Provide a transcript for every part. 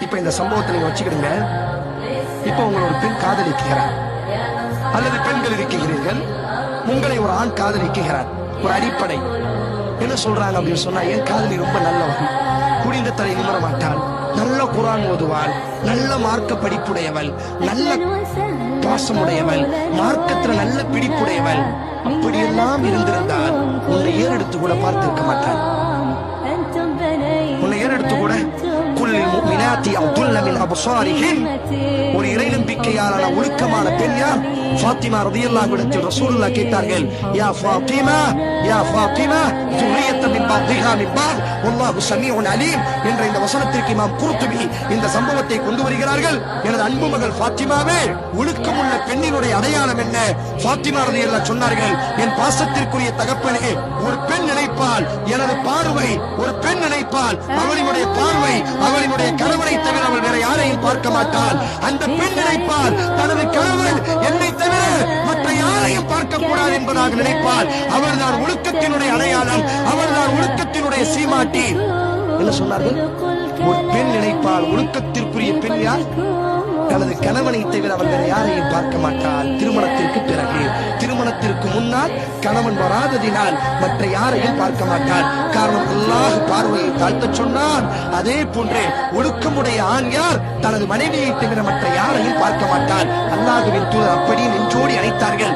இப்ப இந்த சம்பவத்தை நீங்க வச்சுக்கிடுங்க. இப்ப உங்களை ஒரு பெண் காதலிக்கிறார். அல்லது பெண்கள் இருக்கிறீர்கள். உங்களை ஒரு ஆண் காதலிக்கிறார். ஒரு அடிப்படை. என்ன சொல்றாங்க அப்படின்னு சொன்னா என் காதலி ரொம்ப நல்லவன் குடிந்த தலை நிமர மாட்டாள். நல்ல குரான் ஓதுவாள். நல்ல மார்க்க படிப்புடையவள். நல்ல பாசமுடையவள். மார்க்கத்துல நல்ல பிடிப்புடையவள். அப்படியெல்லாம் இருந்திருந்தால் உன்னை ஏறெடுத்து கூட பார்த்திருக்க மாட்டாள்? உன்னை ஏறெடுத்து கூட ஆயாத்தி அப்துல்லமின் அபுசாரிஹின் ஒரு இறை நம்பிக்கையாளன ஒழுக்கமான பெண் யார் ஃபாத்திமா ரதியல்லாஹு இடத்தில் ரசூலுல்லாஹ் கேட்டார்கள் யா ஃபாத்திமா யா ஃபாத்திமா துரியத்த மின் பாத்திஹா மின் பாத் சமீஉன் அலீம் என்ற இந்த வசனத்திற்கு இமாம் குர்துபி இந்த சம்பவத்தை கொண்டு வருகிறார்கள் எனது அன்பு மகள் ஃபாத்திமாவே ஒழுக்கமுள்ள பெண்ணினுடைய அடையாளம் என்ன ஃபாத்திமா ரதியல்லாஹ் சொன்னார்கள் என் பாசத்திற்குரிய தகப்பனே ஒரு பெண் நினைப்பால். எனது பார்வை ஒரு பெண் நினைப்பால். அவளினுடைய பார்வை அவளினுடைய பார்க்க மாட்டாள் அந்த பெண் நினைப்பார் தனது கணவன் என்னை தவிர மற்ற யாரையும் பார்க்க கூடாது என்பதாக நினைப்பால் அவள்தான் ஒழுக்கத்தினுடைய அடையாளம் அவள்தான் ஒழுக்கத்தினுடைய சீமாட்டி. என்ன சொன்னார்கள்? ஒரு பெண் நினைப்பால் ஒழுக்கத்திற்குரிய பெண் யார்? தனது கணவனை தவிர அவர்கள் யாரையும் பார்க்க மாட்டாள் வருகிறார் கணவன் வராததினால் மற்ற யாரையும் பார்க்க மாட்டான். காரணம் அல்லாஹ் பார்வையை தாழ்த்த சொன்னான். அதே போன்று ஒழுக்கமுடைய ஆண் யார்? தனது மனைவியை தவிர மற்ற யாரையும் பார்க்க மாட்டான். அல்லாஹுவின் தூதர் அப்படியே நெஞ்சோடி அழைத்தார்கள்.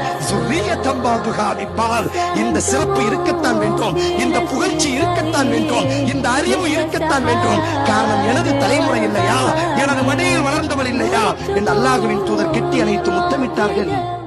இந்த சிறப்பு இருக்கத்தான் வேண்டும். இந்த புகழ்ச்சி இருக்கத்தான் வேண்டும். இந்த அறிவு இருக்கத்தான் வேண்டும். காரணம் எனது தலைமுறை இல்லையா? எனது மடியில் வளர்ந்தவள் இல்லையா? என்று அல்லாஹுவின் தூதர் கெட்டி அணைத்து முத்தமிட்டார்கள்.